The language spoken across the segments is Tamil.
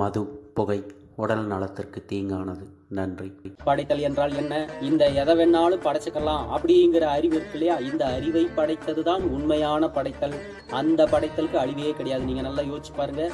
மது புகை உடல் நலத்திற்கு தீங்கானது. நன்றி. படைத்தல் என்றால் என்ன? இந்த எதை வேணாலும் படைச்சுக்கலாம். அப்படிங்கிற அறிவு இருக்கு இல்லையா? இந்த அறிவை படைத்தது தான் உண்மையான படைத்தல். அந்த படைத்தலுக்கு அழிவே கிடையாது. நீங்க நல்லா யோசிச்சு பாருங்க.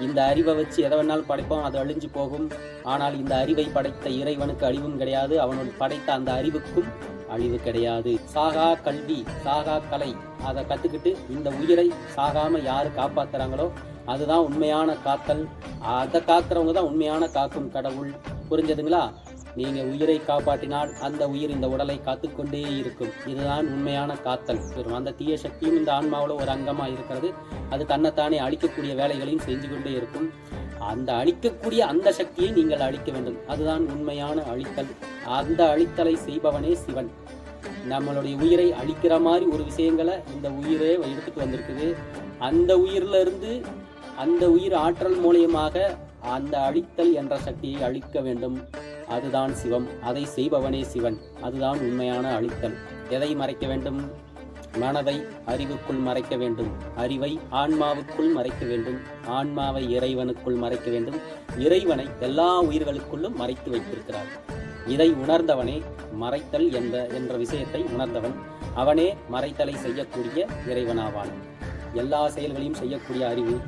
இந்த அறிவை வச்சு எதை வேணாலும் படைப்போம் அது அழிஞ்சு போகும். ஆனால் இந்த அறிவை படைத்த இறைவனுக்கு அழிவும் கிடையாது. அவனோட படைத்த அந்த அறிவுக்கும் அழிவு கிடையாது. சாகா கல்வி சாகா கலை. அதை கத்துக்கிட்டு இந்த உயிரை சாகாம யாரு காப்பாத்துறாங்களோ அதுதான் உண்மையான காத்தல். அதை காக்கிறவங்க தான் உண்மையான காக்கும் கடவுள். புரிஞ்சதுங்களா? நீங்க உயிரை காப்பாற்றினால் அந்த உயிர் இந்த உடலை காத்துக்கொண்டே இருக்கும். இதுதான் உண்மையான காத்தல். வரும். அந்த தீய சக்தியும் இந்த ஆன்மாவில் ஒரு அங்கமாக இருக்கிறது. அது தன்னைத்தானே அழிக்கக்கூடிய வேலைகளையும் செஞ்சு கொண்டே இருக்கும். அந்த அழிக்கக்கூடிய அந்த சக்தியை நீங்கள் அழிக்க வேண்டும். அதுதான் உண்மையான அழித்தல். அந்த அழித்தலை செய்பவனே சிவன். நம்மளுடைய உயிரை அழிக்கிற மாதிரி ஒரு விஷயங்களை இந்த உயிரே எடுத்துட்டு வந்திருக்குது. அந்த உயிர்ல இருந்து அந்த உயிர் ஆற்றல் மூலியமாக அந்த அழித்தல் என்ற சக்தியை அழிக்க வேண்டும். அதுதான் சிவம். அதை செய்பவனே சிவன். அதுதான் உண்மையான அழித்தல். எதை மறைக்க வேண்டும்? மனதை அறிவுக்குள் மறைக்க வேண்டும். அறிவை ஆன்மாவுக்குள் மறைக்க வேண்டும். ஆன்மாவை இறைவனுக்குள் மறைக்க வேண்டும். இறைவனை எல்லா உயிர்களுக்குள்ளும் மறைத்து வைத்திருக்கிறார். இதை உணர்ந்தவனே மறைத்தல் என்ற என்ற விஷயத்தை உணர்ந்தவன் அவனே மறைத்தலை செய்யக்கூடிய இறைவனாவான். எல்லா செயல்களையும் செய்யக்கூடிய அறிவு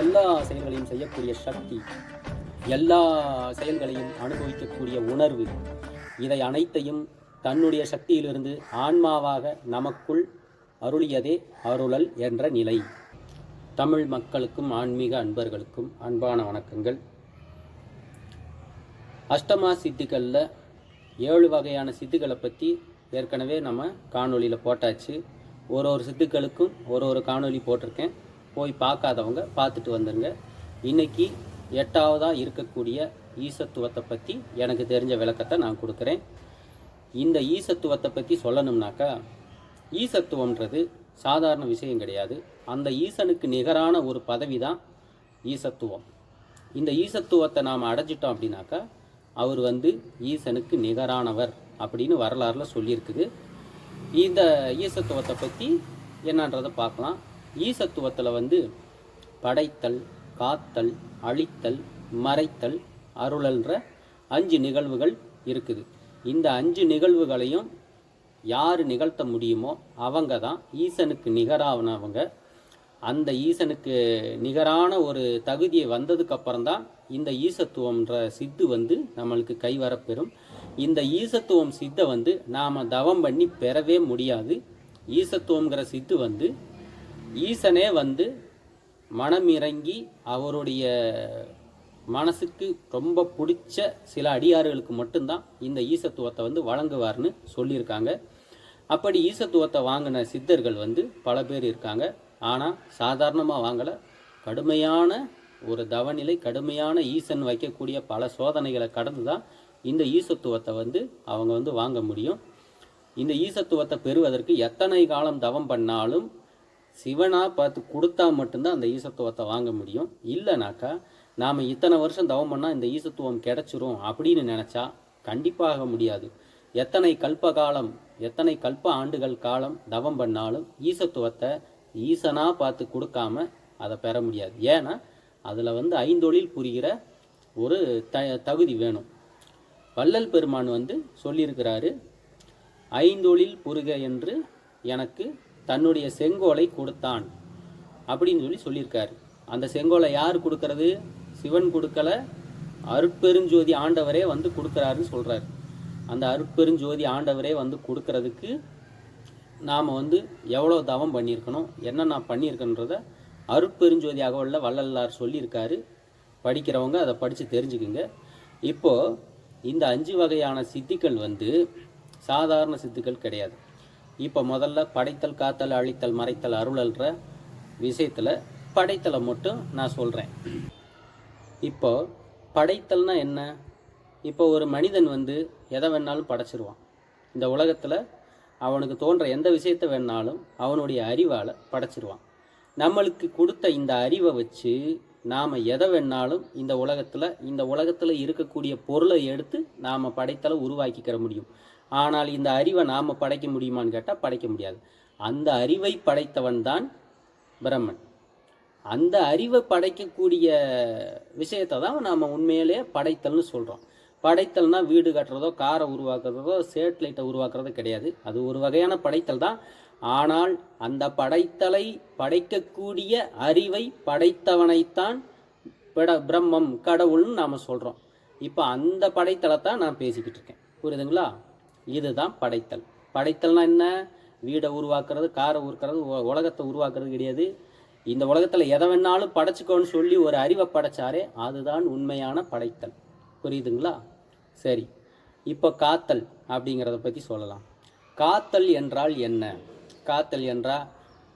எல்லா செயல்களையும் செய்யக்கூடிய சக்தி எல்லா செயல்களையும் அனுபவிக்கக்கூடிய உணர்வு இதை அனைத்தையும் தன்னுடைய சக்தியிலிருந்து ஆன்மாவாக நமக்குள் அருளியதே அருளல் என்ற நிலை. தமிழ் மக்களுக்கும் ஆன்மீக அன்பர்களுக்கும் அன்பான வணக்கங்கள். அஷ்டமா சித்திகளில் ஏழு வகையான சித்துக்களை பற்றி ஏற்கனவே நம்ம காணொளியில் போட்டாச்சு. ஒரு ஒரு சித்துக்களுக்கும் ஒரு ஒரு காணொலி போட்டிருக்கேன். போய் பார்க்காதவங்க பார்த்துட்டு வந்துருங்க. இன்றைக்கி எட்டாவதாக இருக்கக்கூடிய ஈசத்துவத்தை பற்றி எனக்கு தெரிஞ்ச விளக்கத்தை நான் கொடுக்குறேன். இந்த ஈசத்துவத்தை பற்றி சொல்லணும்னாக்கா ஈசத்துவம்ன்றது சாதாரண விஷயம் கிடையாது. அந்த ஈசனுக்கு நிகரான ஒரு பதவி தான் ஈசத்துவம். இந்த ஈசத்துவத்தை நாம் அடைஞ்சிட்டோம் அப்படின்னாக்கா அவர் வந்து ஈசனுக்கு நிகரானவர் அப்படின்னு வரலாறுல சொல்லியிருக்குது. இந்த ஈசத்துவத்தை பற்றி என்னன்றதை பார்க்கலாம். ஈசத்துவத்தில் வந்து படைத்தல் காத்தல் அழித்தல் மறைத்தல் அருளன்ற அஞ்சு நிகழ்வுகள் இருக்குது. இந்த அஞ்சு நிகழ்வுகளையும் யார் நிகழ்த்த முடியுமோ அவங்க தான் ஈசனுக்கு நிகரானவங்க. அந்த ஈசனுக்கு நிகரான ஒரு தகுதியை வந்ததுக்கப்புறம் தான் இந்த ஈசத்துவம்ன்ற சித்து வந்து நம்மளுக்கு கைவரப்பெறும் இந்த ஈசத்துவம் சித்தை வந்து நாம் தவம் பண்ணி பெறவே முடியாது. ஈசத்துவங்கிற சித்து வந்து ஈசனே வந்து மனம் இறங்கி அவருடைய மனசுக்கு ரொம்ப பிடிச்ச சில அடியாறுகளுக்கு மட்டும்தான் இந்த ஈசத்துவத்தை வந்து வழங்குவார்னு சொல்லியிருக்காங்க. அப்படி ஈசத்துவத்தை வாங்கின சித்தர்கள் வந்து பல பேர் இருக்காங்க. ஆனால் சாதாரணமாக வாங்கலை. கடுமையான ஒரு தவநிலை கடுமையான ஈசன் வைக்கக்கூடிய பல சோதனைகளை கடந்து தான் இந்த ஈசத்துவத்தை வந்து அவங்க வந்து வாங்க முடியும். இந்த ஈசத்துவத்தை பெறுவதற்கு எத்தனை காலம் தவம் பண்ணாலும் சிவனாக பார்த்து கொடுத்தா மட்டும்தான் அந்த ஈசத்துவத்தை வாங்க முடியும். இல்லைனாக்கா நாம் இத்தனை வருஷம் தவம் பண்ணால் இந்த ஈசத்துவம் கிடச்சிரும் அப்படின்னு நினச்சா கண்டிப்பாக முடியாது. எத்தனை கல்ப காலம் எத்தனை கல்ப ஆண்டுகள் காலம் தவம் பண்ணாலும் ஈசத்துவத்தை ஈசனாக பார்த்து கொடுக்காம அதை பெற முடியாது. ஏன்னா அதில் வந்து ஐந்தொழில் புரிகிற ஒரு த தகுதி வேணும். வள்ளல் பெருமான் வந்து சொல்லியிருக்கிறாரு ஐந்தொழில் புருக என்று எனக்கு தன்னுடைய செங்கோலை கொடுத்தான். அப்படின்னு சொல்லி சொல்லியிருக்காரு. அந்த செங்கோலை யார் கொடுக்கறது? சிவன் கொடுக்கல. அருட்பெருஞ்சோதி ஆண்டவரே வந்து கொடுக்குறாருன்னு சொல்கிறார் அந்த அருட்பெருஞ்சோதி ஆண்டவரே வந்து கொடுக்கறதுக்கு நாம் வந்து எவ்வளோ தவம் பண்ணியிருக்கணும்? என்ன நான் பண்ணியிருக்கன்றத அருட்பெருஞ்சோதி அகவலில் வள்ளலார் சொல்லியிருக்காரு. படிக்கிறவங்க அதை படித்து தெரிஞ்சுக்குங்க. இப்போது இந்த அஞ்சு வகையான சித்திகள் வந்து சாதாரண சித்துக்கள் கிடையாது. இப்போ முதல்ல படைத்தல் காத்தல் அழித்தல் மறைத்தல் அருளல்ற விஷயத்தில் படைத்தலை மட்டும் நான் சொல்கிறேன் இப்போ படைத்தல்னா என்ன? இப்போ ஒரு மனிதன் வந்து எதை வேணாலும் படைச்சிருவான். இந்த உலகத்தில் அவனுக்கு தோன்ற எந்த விஷயத்தை வேணாலும் அவனுடைய அறிவால் படைச்சிருவான். நம்மளுக்கு கொடுத்த இந்த அறிவை வச்சு நாம் எதை வேணாலும் இந்த உலகத்தில் இந்த உலகத்தில் இருக்கக்கூடிய பொருளை எடுத்து நாம் படைத்தலை உருவாக்கிக்கிற முடியும். ஆனால் இந்த அறிவை நாம் படைக்க முடியுமான்னு கேட்டால் படைக்க முடியாது. அந்த அறிவை படைத்தவன் தான் பிரம்மன். அந்த அறிவை படைக்கக்கூடிய விஷயத்தை தான் நாம் உண்மையிலேயே படைத்தல்னு சொல்கிறோம் படைத்தல்னா வீடு கட்டுறதோ காரை உருவாக்குறதோ சேட்டலைட்டை உருவாக்குறதோ கிடையாது. அது ஒரு வகையான படைத்தல் தான். ஆனால் அந்த படைத்தலை படைக்கக்கூடிய அறிவை படைத்தவனைத்தான் பிட பிரம்மம் கடவுள்னு நாம் சொல்கிறோம் இப்போ அந்த படைத்தலை தான் நான் பேசிக்கிட்டு இருக்கேன். புரியுதுங்களா? இதுதான் படைத்தல். படைத்தல்னா என்ன? வீடை உருவாக்குறது காரை உருக்கிறது உலகத்தை உருவாக்குறது கிடையாது. இந்த உலகத்தில் எதை வேணாலும் படைச்சிக்கோன்னு சொல்லி ஒரு அறிவை படைச்சாரே அதுதான் உண்மையான படைத்தல். புரியுதுங்களா? சரி. இப்போ காத்தல் அப்படிங்கிறத பற்றி சொல்லலாம். காத்தல் என்றால் என்ன? காத்தல் என்றால்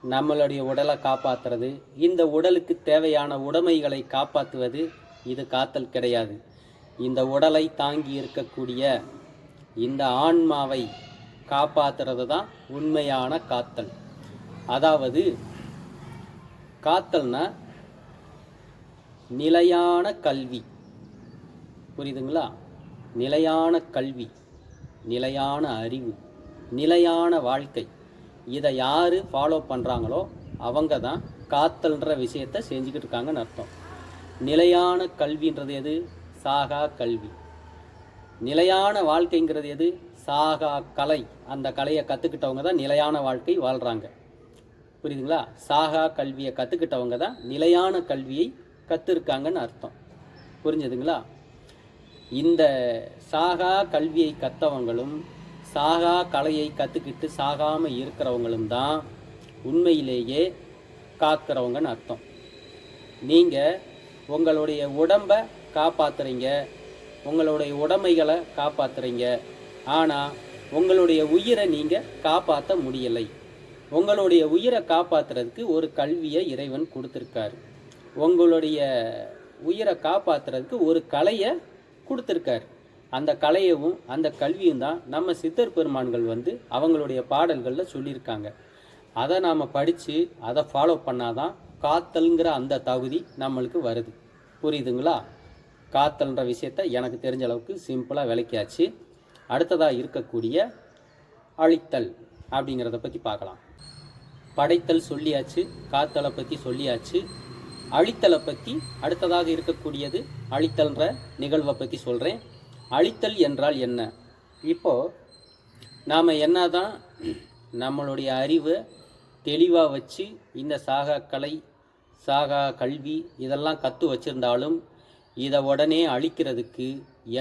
நம்மளுடைய உடலை காப்பாற்றுறது இந்த உடலுக்கு தேவையான உடைமைகளை காப்பாற்றுவது இது காத்தல் கிடையாது. இந்த உடலை தாங்கி இருக்கக்கூடிய இந்த ஆன்மாவை காப்பாற்றுறது தான் உண்மையான காத்தல். அதாவது காத்தல்னா நிலையான கல்வி. புரியுதுங்களா? நிலையான கல்வி நிலையான அறிவு நிலையான வாழ்க்கை. இதை யார் ஃபாலோ பண்ணுறாங்களோ அவங்க தான் காத்தல்ன்ற விஷயத்தை செஞ்சுக்கிட்டு இருக்காங்கன்னு அர்த்தம். நிலையான கல்வின்றது எது? சாகா கல்வி. நிலையான வாழ்க்கைங்கிறது எது? சாகா கலை. அந்த கலையை கற்றுக்கிட்டவங்க தான் நிலையான வாழ்க்கை வாழ்கிறாங்க புரியுதுங்களா? சாகா கல்வியை கற்றுக்கிட்டவங்க தான் நிலையான கல்வியை கற்றுருக்காங்கன்னு அர்த்தம். புரிஞ்சுதுங்களா? இந்த சாகா கல்வியை கற்றவங்களும் சாகா கலையை கற்றுக்கிட்டு சாகாமல் இருக்கிறவங்களும் தான் உண்மையிலேயே காக்கிறவங்கன்னு அர்த்தம். நீங்கள் உங்களுடைய உடம்பை காப்பாற்றுறீங்க உங்களுடைய உடைமைகளை காப்பாத்துறீங்க. ஆனால் உங்களுடைய உயிரை நீங்கள் காப்பாற்ற முடியலை. உங்களுடைய உயிரை காப்பாத்துறதுக்கு ஒரு கல்வியை இறைவன் கொடுத்துருக்காரு. உங்களுடைய உயிரை காப்பாத்துறதுக்கு ஒரு கலையை கொடுத்துருக்காரு. அந்த கலையவும் அந்த கல்வியும் தான் நம்ம சித்தர் பெருமான்கள் வந்து அவங்களுடைய பாடல்களில் சொல்லியிருக்காங்க. அதை நாம் படித்து அதை ஃபாலோ பண்ணாதான் காத்தல்ங்கிற அந்த தகுதி நம்மளுக்கு வருது. புரியுதுங்களா? காத்தல்ன்ற விஷயத்த எனக்கு தெரிஞ்ச அளவுக்கு சிம்பிளாக விளக்கியாச்சு. அடுத்ததாக இருக்கக்கூடிய அழித்தல் அப்படிங்கிறத பற்றி பார்க்கலாம். படைத்தல் சொல்லியாச்சு காத்தலை பற்றி சொல்லியாச்சு. அழித்தலை பற்றி அடுத்ததாக இருக்கக்கூடியது அழித்தல்ன்ற நிகழ்வை பற்றி சொல்கிறேன் அழித்தல் என்றால் என்ன? இப்போது நாம் என்ன தான் நம்மளுடைய அறிவை தெளிவாக வச்சு இந்த சாகா கலை சாகா கல்வி இதெல்லாம் கற்று வச்சுருந்தாலும் இதை உடனே அழிக்கிறதுக்கு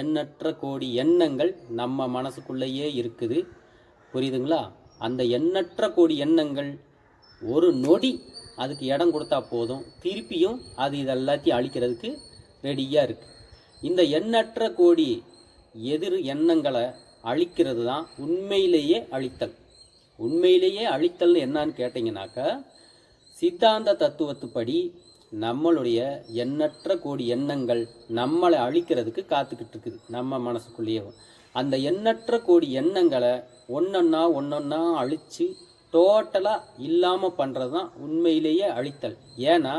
எண்ணற்ற கோடி எண்ணங்கள் நம்ம மனசுக்குள்ளேயே இருக்குது. புரியுதுங்களா? அந்த எண்ணற்ற கோடி எண்ணங்கள் ஒரு நொடி அதுக்கு இடம் கொடுத்தா போதும். திருப்பியும் அது இதெல்லாத்தையும் அழிக்கிறதுக்கு ரெடியாக இருக்குது இந்த எண்ணற்ற கோடி எதிர் எண்ணங்களை அழிக்கிறது தான் உண்மையிலேயே அழித்தல். உண்மையிலேயே அழித்தல் என்னான்னு கேட்டிங்கனாக்கா சித்தாந்த தத்துவத்துப்படி நம்மளுடைய எண்ணற்ற கோடி எண்ணங்கள் நம்மளை அழிக்கிறதுக்கு காத்துக்கிட்டு இருக்குது நம்ம மனசுக்குள்ளேயே. அந்த எண்ணற்ற கோடி எண்ணங்களை ஒன்றொன்னா ஒன்றொன்னா அழித்து டோட்டலாக இல்லாமல் பண்ணுறது தான் உண்மையிலேயே அழித்தல். ஏன்னா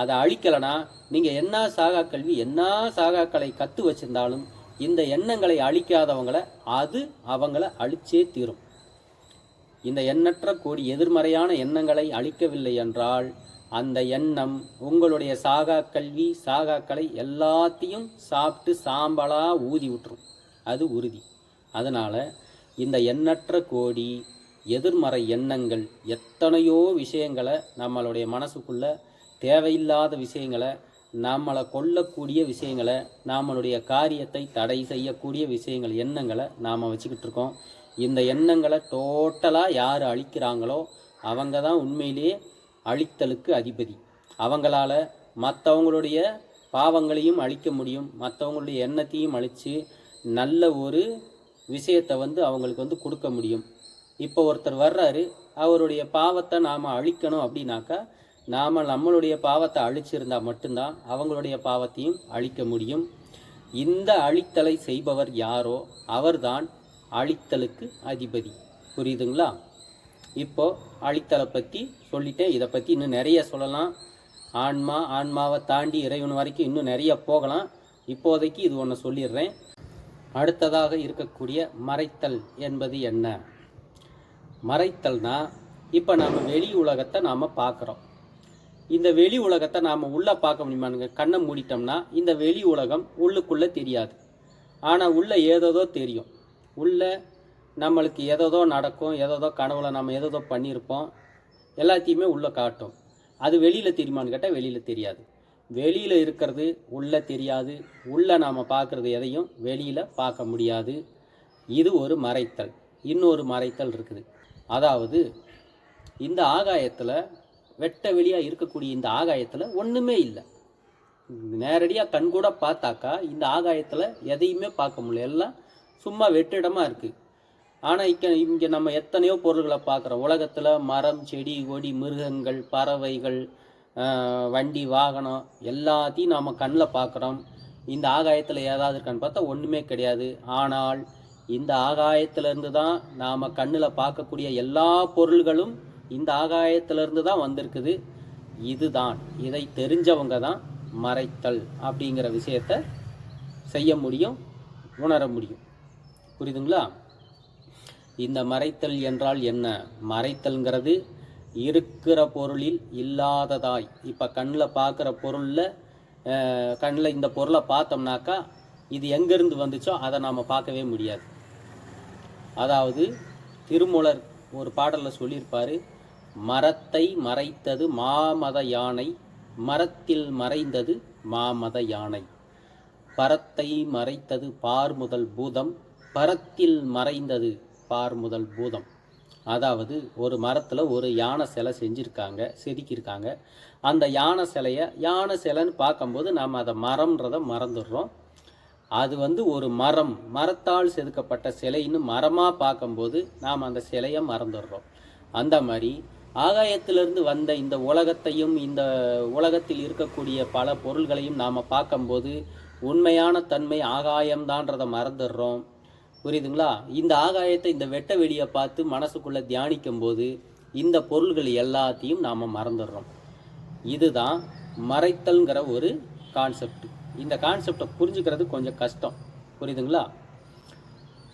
அதை அழிக்கலைன்னா நீங்கள் என்ன சாகா கல்வி என்ன சாகாக்களை கற்று வச்சிருந்தாலும் இந்த எண்ணங்களை அழிக்காதவங்கள அது அவங்கள அழிச்சே தீரும். இந்த எண்ணற்ற கோடி எதிர்மறையான எண்ணங்களை அழிக்கவில்லை என்றால் அந்த எண்ணம் உங்களுடைய சாகா கல்வி சாகாக்களை எல்லாத்தையும் சாப்பிட்டு சாம்பலாக ஊதி விட்டுரும். அது உறுதி. அதனால் இந்த எண்ணற்ற கோடி எதிர்மறை எண்ணங்கள் எத்தனையோ விஷயங்களை நம்மளுடைய மனசுக்குள்ள தேவையில்லாத விஷயங்களை நம்மளை கொல்லக்கூடிய விஷயங்களை நம்மளுடைய காரியத்தை தடை செய்யக்கூடிய விஷயங்கள் எண்ணங்களை நாம் வச்சுக்கிட்டு இருக்கோம். இந்த எண்ணங்களை டோட்டலாக யார் அழிக்கிறாங்களோ அவங்க தான் உண்மையிலேயே அழித்தலுக்கு அதிபதி. அவங்களால மற்றவங்களுடைய பாவங்களையும் அழிக்க முடியும். மற்றவங்களுடைய எண்ணத்தையும் அழித்து நல்ல ஒரு விஷயத்தை வந்து அவங்களுக்கு வந்து கொடுக்க முடியும். இப்போ ஒருத்தர் வர்றாரு அவருடைய பாவத்தை நாம் அழிக்கணும் அப்படின்னாக்கா நாம் நம்மளுடைய பாவத்தை அழிச்சிருந்தா மட்டும்தான் அவங்களுடைய பாவத்தையும் அழிக்க முடியும். இந்த அழித்தலை செய்பவர் யாரோ அவர்தான் அழித்தலுக்கு அதிபதி. புரியுதுங்களா? இப்போ அழித்தலை பற்றி சொல்லிட்டேன். இதை பற்றி இன்னும் நிறைய சொல்லலாம். ஆன்மா ஆன்மாவை தாண்டி இறைவன் வரைக்கும் இன்னும் நிறைய போகலாம். இப்போதைக்கு இது ஒன்று சொல்லிடுறேன். அடுத்ததாக இருக்கக்கூடிய மறைத்தல் என்பது என்ன? மறைத்தல்னா இப்போ நம்ம வெளி உலகத்தை நாம் பார்க்குறோம். இந்த வெளி உலகத்தை நாம் உள்ளே பார்க்க முடியுமானுங்க? கண்ணை மூடிட்டோம்னா இந்த வெளி உலகம் உள்ளுக்குள்ளே தெரியாது. ஆனால் உள்ளே ஏதோதோ தெரியும். உள்ளே நம்மளுக்கு எதோ நடக்கும் எதோ கனவுல நம்ம எதோ பண்ணியிருப்போம் எல்லாத்தையுமே உள்ளே காட்டும். அது வெளியில் தெரியுமான்னு கேட்டால் வெளியில் தெரியாது. வெளியில் இருக்கிறது உள்ளே தெரியாது. உள்ளே நாம் பார்க்குறது எதையும் வெளியில் பார்க்க முடியாது. இது ஒரு மறைத்தல். இன்னொரு மறைத்தல் இருக்குது. அதாவது இந்த ஆகாயத்தில் வெட்ட வெளியாக இருக்கக்கூடிய இந்த ஆகாயத்தில் ஒன்றுமே இல்லை. நேரடியாக கண்கூட பார்த்தாக்கா இந்த ஆகாயத்தில் எதையுமே பார்க்க முடியல. எல்லாம் சும்மா வெற்றிடமாக இருக்குது ஆனால் இக்க இங்கே நம்ம எத்தனையோ பொருள்களை பார்க்குறோம். உலகத்தில் மரம் செடி கொடி மிருகங்கள் பறவைகள் வண்டி வாகனம் எல்லாத்தையும் நாம் கண்ணில் பார்க்குறோம். இந்த ஆகாயத்தில் ஏதாவது இருக்கான்னு பார்த்தா ஒன்றுமே கிடையாது. ஆனால் இந்த ஆகாயத்திலிருந்து தான் நாம் கண்ணில் பார்க்கக்கூடிய எல்லா பொருள்களும் இந்த ஆகாயத்திலிருந்து தான் வந்திருக்குது. இதுதான். இதை தெரிஞ்சவங்க தான் மறைத்தல் அப்படிங்கிற விஷயத்த செய்ய முடியும் உணர முடியும். புரியுதுங்களா? இந்த மறைத்தல் என்றால் என்ன? மறைத்தல்ங்கிறது இருக்கிற பொருளில் இல்லாததாய். இப்போ கண்ணில் பார்க்குற பொருளில் கண்ணில் இந்த பொருளை பார்த்தோம்னாக்கா இது எங்கேருந்து வந்துச்சோ அதை நாம் பார்க்கவே முடியாது. அதாவது திருமூலர் ஒரு பாடலில் சொல்லியிருப்பார் மரத்தை மறைத்தது மாமத யானை மரத்தில் மறைந்தது மாமத யானை. பரத்தை மறைத்தது பார் முதல் பூதம் பரத்தில் மறைந்தது பார் முதல் பூதம். அதாவது ஒரு மரத்தில் ஒரு யானை சிலை செஞ்சுருக்காங்க செதுக்கியிருக்காங்க. அந்த யானை சிலையை யானை சிலைன்னு பார்க்கும்போது நாம் அதை மரம்ன்றதை மறந்துடுறோம். அது வந்து ஒரு மரம் மரத்தால் செதுக்கப்பட்ட சிலைன்னு மரமாக பார்க்கும்போது நாம் அந்த சிலையை மறந்துடுறோம். அந்த மாதிரி ஆகாயத்திலிருந்து வந்த இந்த உலகத்தையும் இந்த உலகத்தில் இருக்கக்கூடிய பல பொருள்களையும் நாம் பார்க்கும்போது உண்மையான தன்மை ஆகாயம்தான்றதை மறந்துடுறோம். புரியுதுங்களா? இந்த ஆகாயத்தை இந்த வெட்ட வெளியை பார்த்து மனசுக்குள்ளே தியானிக்கும் போது இந்த பொருள்கள் எல்லாத்தையும் நாம் மறந்துடுறோம். இதுதான் மறைத்தல்ங்கிற ஒரு கான்செப்ட் இந்த கான்செப்டை புரிஞ்சுக்கிறது கொஞ்சம் கஷ்டம். புரியுதுங்களா?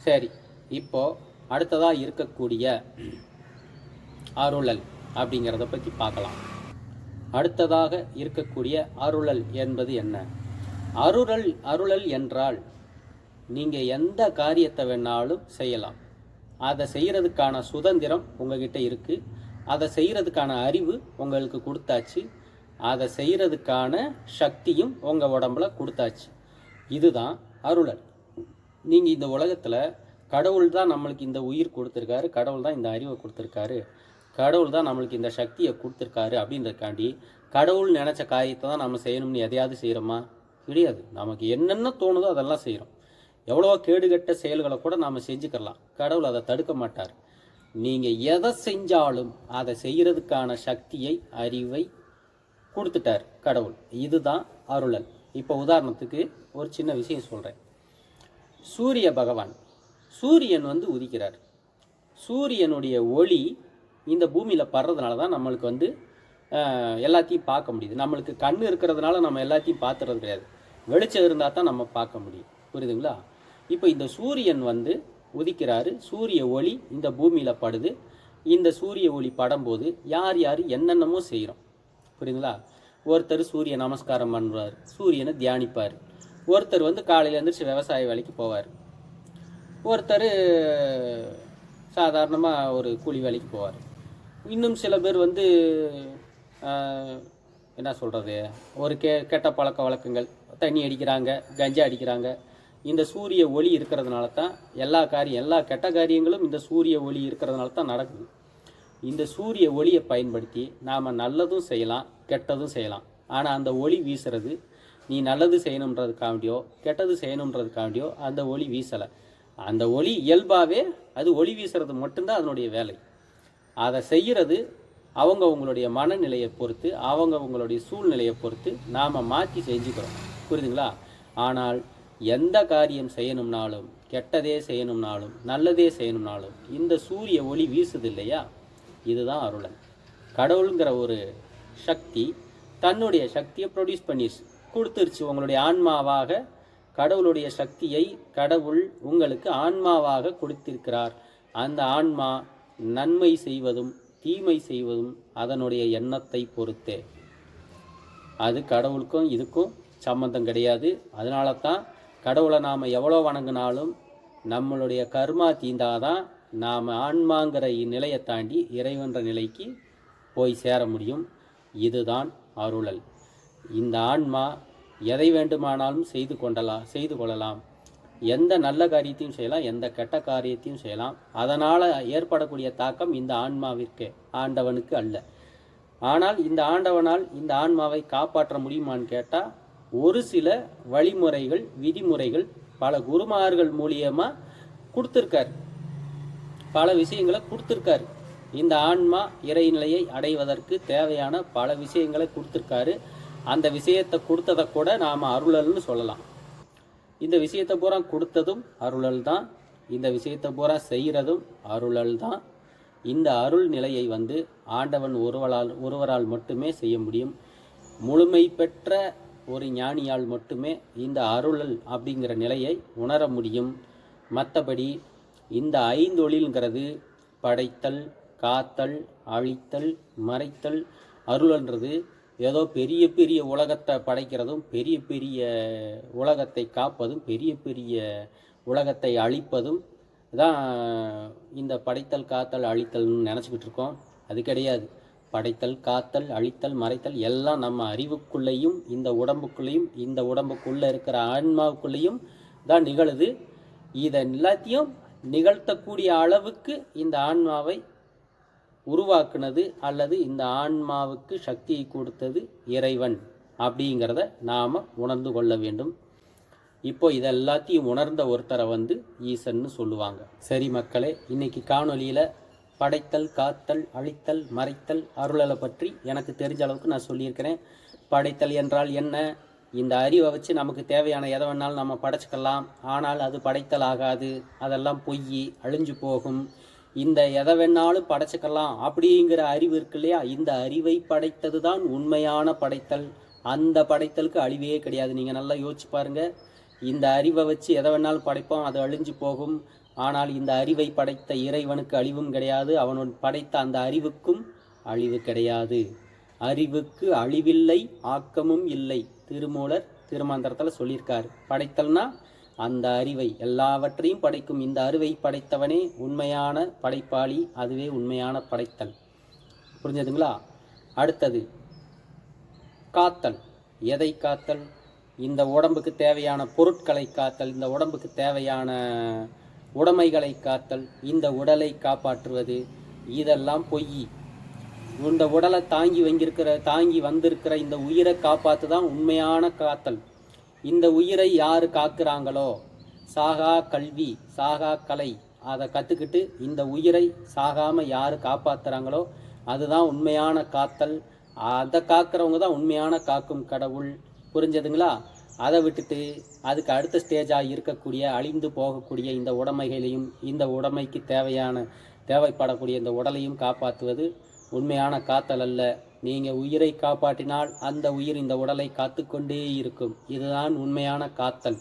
சரி இப்போ அடுத்ததாக இருக்கக்கூடிய அருளல் அப்படிங்கிறத பற்றி பார்க்கலாம். அடுத்ததாக இருக்கக்கூடிய அருளல் என்பது என்ன? அருளல் அருளல் என்றால் நீங்கள் எந்த காரியத்தை வேணாலும் செய்யலாம். அதை செய்கிறதுக்கான சுதந்திரம் உங்ககிட்ட இருக்குது அதை செய்கிறதுக்கான அறிவு உங்களுக்கு கொடுத்தாச்சு. அதை செய்கிறதுக்கான சக்தியும் உங்கள் உடம்புல கொடுத்தாச்சு. இதுதான் அருளல் நீங்கள் இந்த உலகத்தில் கடவுள் தான் நம்மளுக்கு இந்த உயிர் கொடுத்துருக்காரு கடவுள் தான் இந்த அறிவை கொடுத்துருக்காரு கடவுள் தான் நம்மளுக்கு இந்த சக்தியை கொடுத்துருக்காரு அப்படின்றதுக்காண்டி கடவுள் நினச்ச காரியத்தை தான் நம்ம செய்யணும்னு எதையாவது செய்கிறோமா கிடையாது. நமக்கு என்னென்ன தோணுதோ அதெல்லாம் செய்கிறோம் எவ்வளோ கேடுகட்ட செயல்களை கூட நாம் செஞ்சுக்கலாம் கடவுள் அதை தடுக்க மாட்டார். நீங்கள் எதை செஞ்சாலும் அதை செய்கிறதுக்கான சக்தியை அறிவை கொடுத்துட்டார் கடவுள். இதுதான் அருளல். இப்போ உதாரணத்துக்கு ஒரு சின்ன விஷயம் சொல்கிறேன் சூரிய பகவான் சூரியன் வந்து உதிக்கிறார். சூரியனுடைய ஒளி இந்த பூமியில் படுறதுனால தான் நம்மளுக்கு வந்து எல்லாத்தையும் பார்க்க முடியுது. நம்மளுக்கு கண் இருக்கிறதுனால நம்ம எல்லாத்தையும் பார்த்துறது கிடையாது. வெளிச்சம் இருந்தால் தான் நம்ம பார்க்க முடியும். புரியுதுங்களா? இப்போ இந்த சூரியன் வந்து உதிக்கிறாரு சூரிய ஒளி இந்த பூமியில் படுது. இந்த சூரிய ஒளி படும்போது யார் யார் என்னென்னமோ செய்கிறோம் புரியுதுங்களா? ஒருத்தர் சூரிய நமஸ்காரம் பண்ணுவார் சூரியனை தியானிப்பார். ஒருத்தர் வந்து காலையில் எழுந்திரிச்சு விவசாய வேலைக்கு போவார். ஒருத்தர் சாதாரணமாக ஒரு கூலி வேலைக்கு போவார். இன்னும் சில பேர் வந்து என்ன சொல்கிறது ஒரு கெ கெட்ட பழக்க வழக்கங்கள். தண்ணி அடிக்கிறாங்க கஞ்சா அடிக்கிறாங்க. இந்த சூரிய ஒளி இருக்கிறதுனால தான் எல்லா காரியம் எல்லா கெட்ட காரியங்களும் இந்த சூரிய ஒளி இருக்கிறதுனால தான் நடக்குது. இந்த சூரிய ஒளியை பயன்படுத்தி நாம் நல்லதும் செய்யலாம் கெட்டதும் செய்யலாம். ஆனால் அந்த ஒளி வீசுறது நீ நல்லது செய்யணுன்றதுக்காண்டியோ கெட்டது செய்யணுன்றதுக்காண்டியோ அந்த ஒளி வீசலை. அந்த ஒளி இயல்பாகவே அது ஒளி வீசுறது மட்டும்தான் அதனுடைய வேலை. அதை செய்கிறது அவங்க உங்களுடைய மனநிலையை பொறுத்து அவங்க உங்களுடைய சூழ்நிலையை பொறுத்து நாம் மாற்றி செஞ்சுக்கிறோம். புரியுதுங்களா? ஆனால் எந்த காரியம் செய்யணும்னாலும் கெட்டதே செய்யணும்னாலும் நல்லதே செய்யணும்னாலும் இந்த சூரிய ஒளி வீசுது இல்லையா? இதுதான் அருளன். கடவுளுங்கிற ஒரு சக்தி தன்னுடைய சக்தியை ப்ரொடியூஸ் பண்ணிடுச்சு கொடுத்துருச்சு. உங்களுடைய ஆன்மாவாக கடவுளுடைய சக்தியை கடவுள் உங்களுக்கு ஆன்மாவாக கொடுத்திருக்கிறார். அந்த ஆன்மா நன்மை செய்வதும் தீமை செய்வதும் அதனுடைய எண்ணத்தை பொறுத்தே. அது கடவுளுக்கும் இதுக்கும் சம்மந்தம் கிடையாது. அதனால தான் கடவுளை நாம் எவ்வளோ வணங்கினாலும் நம்மளுடைய கர்மா தீந்தாதான் நாம் ஆன்மாங்கிற நிலையை தாண்டி இறைவன்ற நிலைக்கு போய் சேர முடியும். இதுதான் அருளல். இந்த ஆன்மா எதை வேண்டுமானாலும் செய்து கொண்டலாம் செய்து கொள்ளலாம். எந்த நல்ல காரியத்தையும் செய்யலாம் எந்த கெட்ட காரியத்தையும் செய்யலாம். அதனால் ஏற்படக்கூடிய தாக்கம் இந்த ஆன்மாவிற்கு ஆண்டவனுக்கு அல்ல. ஆனால் இந்த ஆண்டவனால் இந்த ஆன்மாவை காப்பாற்ற முடியுமான்னு கேட்டால் ஒரு சில வழிமுறைகள் விதிமுறைகள் பல குருமார்கள் மூலியமாக கொடுத்துருக்காரு. பல விஷயங்களை கொடுத்துருக்காரு. இந்த ஆன்மா இறைநிலையை அடைவதற்கு தேவையான பல விஷயங்களை கொடுத்துருக்காரு. அந்த விஷயத்தை கொடுத்ததை கூட நாம் அருளல்னு சொல்லலாம். இந்த விஷயத்தை பூரா கொடுத்ததும் அருளல் தான். இந்த விஷயத்தை பூரா செய்கிறதும் அருளல் தான். இந்த அருள் நிலையை வந்து ஆண்டவன் ஒருவரால் ஒருவரால் மட்டுமே செய்ய முடியும். முழுமை பெற்ற ஒரு ஞானியால் மட்டுமே இந்த அருளல் அப்படிங்கிற நிலையை உணர முடியும். மற்றபடி இந்த ஐந்தொழில்ங்கிறது படைத்தல் காத்தல் அழித்தல் மறைத்தல் அருளன்றது. ஏதோ பெரிய பெரிய உலகத்தை படைக்கிறதும் பெரிய பெரிய உலகத்தை காப்பதும் பெரிய பெரிய உலகத்தை அழிப்பதும் தான் இந்த படைத்தல் காத்தல் அழித்தல்னு நினச்சிக்கிட்டு இருக்கோம். அது கிடையாது. படைத்தல் காத்தல் அழித்தல் மறைத்தல் எல்லாம் நம்ம அறிவுக்குள்ளேயும் இந்த உடம்புக்குள்ளேயும் இந்த உடம்புக்குள்ளே இருக்கிற ஆன்மாவுக்குள்ளேயும் தான் நிகழுது. இதை எல்லாத்தையும் நிகழ்த்தக்கூடிய அளவுக்கு இந்த ஆன்மாவை உருவாக்குனது அல்லது இந்த ஆன்மாவுக்கு சக்தியை கொடுத்தது இறைவன் அப்படிங்கிறத நாம் உணர்ந்து கொள்ள வேண்டும். இப்போ இதெல்லாத்தையும் உணர்ந்த ஒருத்தரை வந்து ஈசன்னு சொல்லுவாங்க. சரி மக்களே இன்னைக்கு காணொளியில் படைத்தல் காத்தல் அழித்தல் மறைத்தல் அருளலை பற்றி எனக்கு தெரிஞ்ச அளவுக்கு நான் சொல்லியிருக்கிறேன். படைத்தல் என்றால் என்ன? இந்த அறிவை வச்சு நமக்கு தேவையான எதை வேணாலும் நம்ம படைச்சிக்கலாம். ஆனால் அது படைத்தல் ஆகாது. அதெல்லாம் பொய் அழிஞ்சு போகும். இந்த எதை வேணாலும் படைச்சிக்கலாம் அப்படிங்கிற அறிவு இருக்கு இல்லையா? இந்த அறிவை படைத்தது தான் உண்மையான படைத்தல். அந்த படைத்தலுக்கு அழிவே கிடையாது. நீங்கள் நல்லா யோசிச்சு பாருங்கள் இந்த அறிவை வச்சு எதை வேணாலும் படைப்போம் அது அழிஞ்சு போகும். ஆனால் இந்த அறிவை படைத்த இறைவனுக்கு அழிவும் கிடையாது அவனுடன் படைத்த அந்த அறிவுக்கும் அழிவு கிடையாது. அறிவுக்கு அழிவில்லை ஆக்கமும் இல்லை திருமூலர் திருமந்திரத்தில் சொல்லியிருக்கார். படைத்தல்னா அந்த அறிவை எல்லாவற்றையும் படைக்கும் இந்த அறிவை படைத்தவனே உண்மையான படைப்பாளி அதுவே உண்மையான படைத்தல். புரிஞ்சதுங்களா? அடுத்தது காத்தல். எதை காத்தல்? இந்த உடம்புக்கு தேவையான பொருட்களை காத்தல். இந்த உடம்புக்கு தேவையான உடைமைகளை காத்தல் இந்த உடலை காப்பாற்றுவது இதெல்லாம் பொய். இந்த உடலை தாங்கி வங்கியிருக்கிற தாங்கி வந்திருக்கிற இந்த உயிரை காப்பாற்று தான் உண்மையான காத்தல். இந்த உயிரை யார் காக்குறாங்களோ? சாகா கல்வி சாகா கலை. அதை கற்றுக்கிட்டு இந்த உயிரை சாகாமல் யார் காப்பாற்றுறாங்களோ அதுதான் உண்மையான காத்தல். அதை காக்கிறவங்க தான் உண்மையான காக்கும் கடவுள். புரிஞ்சதுங்களா? அதை விட்டுட்டு அதுக்கு அடுத்த ஸ்டேஜாக இருக்கக்கூடிய அழிந்து போகக்கூடிய இந்த உடைமைகளையும் இந்த உடைமைக்கு தேவையான தேவைப்படக்கூடிய இந்த உடலையும் காப்பாற்றுவது உண்மையான காத்தல் அல்ல. நீங்கள் உயிரை காப்பாற்றினால் அந்த உயிர் இந்த உடலை காத்துக்கொண்டே இருக்கும். இதுதான் உண்மையான காத்தல்.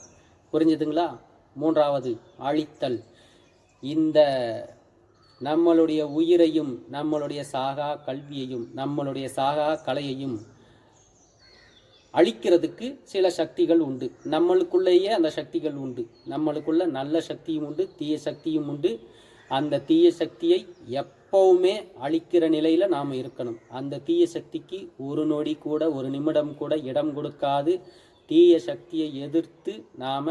புரிஞ்சுதுங்களா? மூன்றாவது அழித்தல். இந்த நம்மளுடைய உயிரையும் நம்மளுடைய சாகா கல்வியையும் நம்மளுடைய சாகா கலையையும் அழிக்கிறதுக்கு சில சக்திகள் உண்டு. நம்மளுக்குள்ளேயே அந்த சக்திகள் உண்டு. நம்மளுக்குள்ள நல்ல சக்தியும் உண்டு தீய சக்தியும் உண்டு. அந்த தீய சக்தியை எப்பவுமே அழிக்கிற நிலையில் நாம் இருக்கணும். அந்த தீய சக்திக்கு ஒரு நொடி கூட ஒரு நிமிடம் கூட இடம் கொடுக்காது. தீய சக்தியை எதிர்த்து நாம்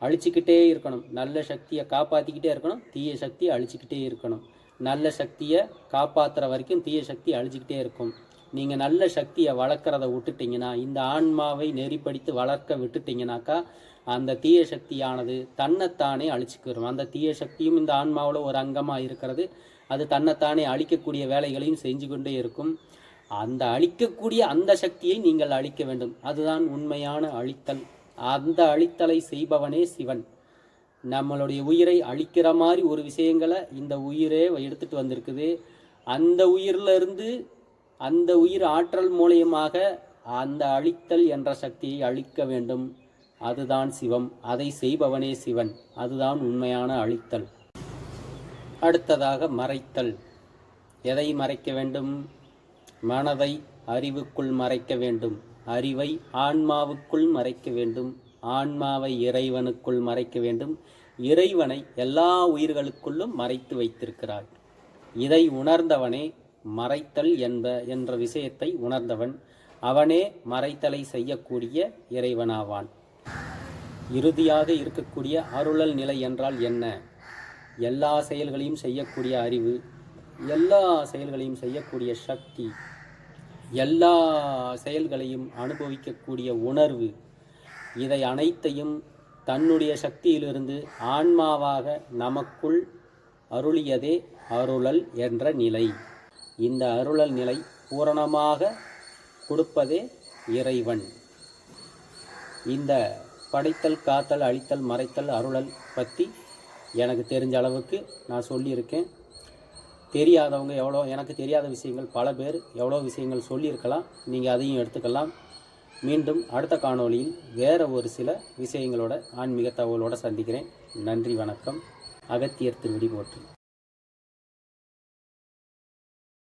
அழிச்சிக்கிட்டே இருக்கணும். நல்ல சக்தியை காப்பாற்றிக்கிட்டே இருக்கணும். தீய சக்தியை அழிச்சிக்கிட்டே இருக்கணும். நல்ல சக்தியை காப்பாற்றுற வரைக்கும் தீய சக்தி அழிச்சிக்கிட்டே இருக்கும். நீங்கள் நல்ல சக்தியை வளர்க்குறத விட்டுட்டிங்கன்னா இந்த ஆன்மாவை நெறிப்படுத்தி வளர்க்க விட்டுட்டிங்கனாக்கா அந்த தீய சக்தியானது தன்னைத்தானே அழிச்சுக்கிறோம் அந்த தீய சக்தியும் இந்த ஆன்மாவில் ஒரு அங்கமாக இருக்கிறது. அது தன்னைத்தானே அழிக்கக்கூடிய வேலைகளையும் செஞ்சு கொண்டே இருக்கும். அந்த அழிக்கக்கூடிய அந்த சக்தியை நீங்கள் அழிக்க வேண்டும். அதுதான் உண்மையான அழித்தல். அந்த அழித்தலை செய்பவனே சிவன். நம்மளுடைய உயிரை அழிக்கிற மாதிரி ஒரு விஷயங்களை இந்த உயிரே எடுத்துட்டு வந்திருக்குது. அந்த உயிர்ல இருந்து அந்த உயிர் ஆற்றல் மூலியமாக அந்த அழித்தல் என்ற சக்தியை அழிக்க வேண்டும். அதுதான் சிவம். அதை செய்பவனே சிவன். அதுதான் உண்மையான அழித்தல். அடுத்ததாக மறைத்தல். எதை மறைக்க வேண்டும்? மனதை அறிவுக்குள் மறைக்க வேண்டும். அறிவை ஆன்மாவுக்குள் மறைக்க வேண்டும். ஆன்மாவை இறைவனுக்குள் மறைக்க வேண்டும். இறைவனை எல்லா உயிர்களுக்குள்ளும் மறைத்து வைத்திருக்கிறார். இதை உணர்ந்தவனே மறைத்தல் என்ப என்ற விஷயத்தை உணர்ந்தவன் அவனே மறைத்தலை செய்யக்கூடிய இறைவனாவான். இறுதியாக இருக்கக்கூடிய அருளல் நிலை என்றால் என்ன? எல்லா செயல்களையும் செய்யக்கூடிய அறிவு எல்லா செயல்களையும் செய்யக்கூடிய சக்தி எல்லா செயல்களையும் அனுபவிக்கக்கூடிய உணர்வு இதை அனைத்தையும் தன்னுடைய சக்தியிலிருந்து ஆன்மாவாக நமக்குள் அருளியதே அருளல் என்ற நிலை. இந்த அருளல் நிலை பூரணமாக கொடுப்பதே இறைவன். இந்த படைத்தல் காத்தல் அழித்தல் மறைத்தல் அருளல் பற்றி எனக்கு தெரிஞ்ச அளவுக்கு நான் சொல்லியிருக்கேன். தெரியாதவங்க எவ்வளோ எனக்கு தெரியாத விஷயங்கள் பல பேர் எவ்வளோ விஷயங்கள் சொல்லியிருக்கலாம். நீங்கள் அதையும் எடுத்துக்கலாம். மீண்டும் அடுத்த காணொளியில் வேறு ஒரு சில விஷயங்களோட ஆன்மீக தகவலோடு சந்திக்கிறேன். நன்றி வணக்கம். அகத்தியர் திருவிடி போற்றி.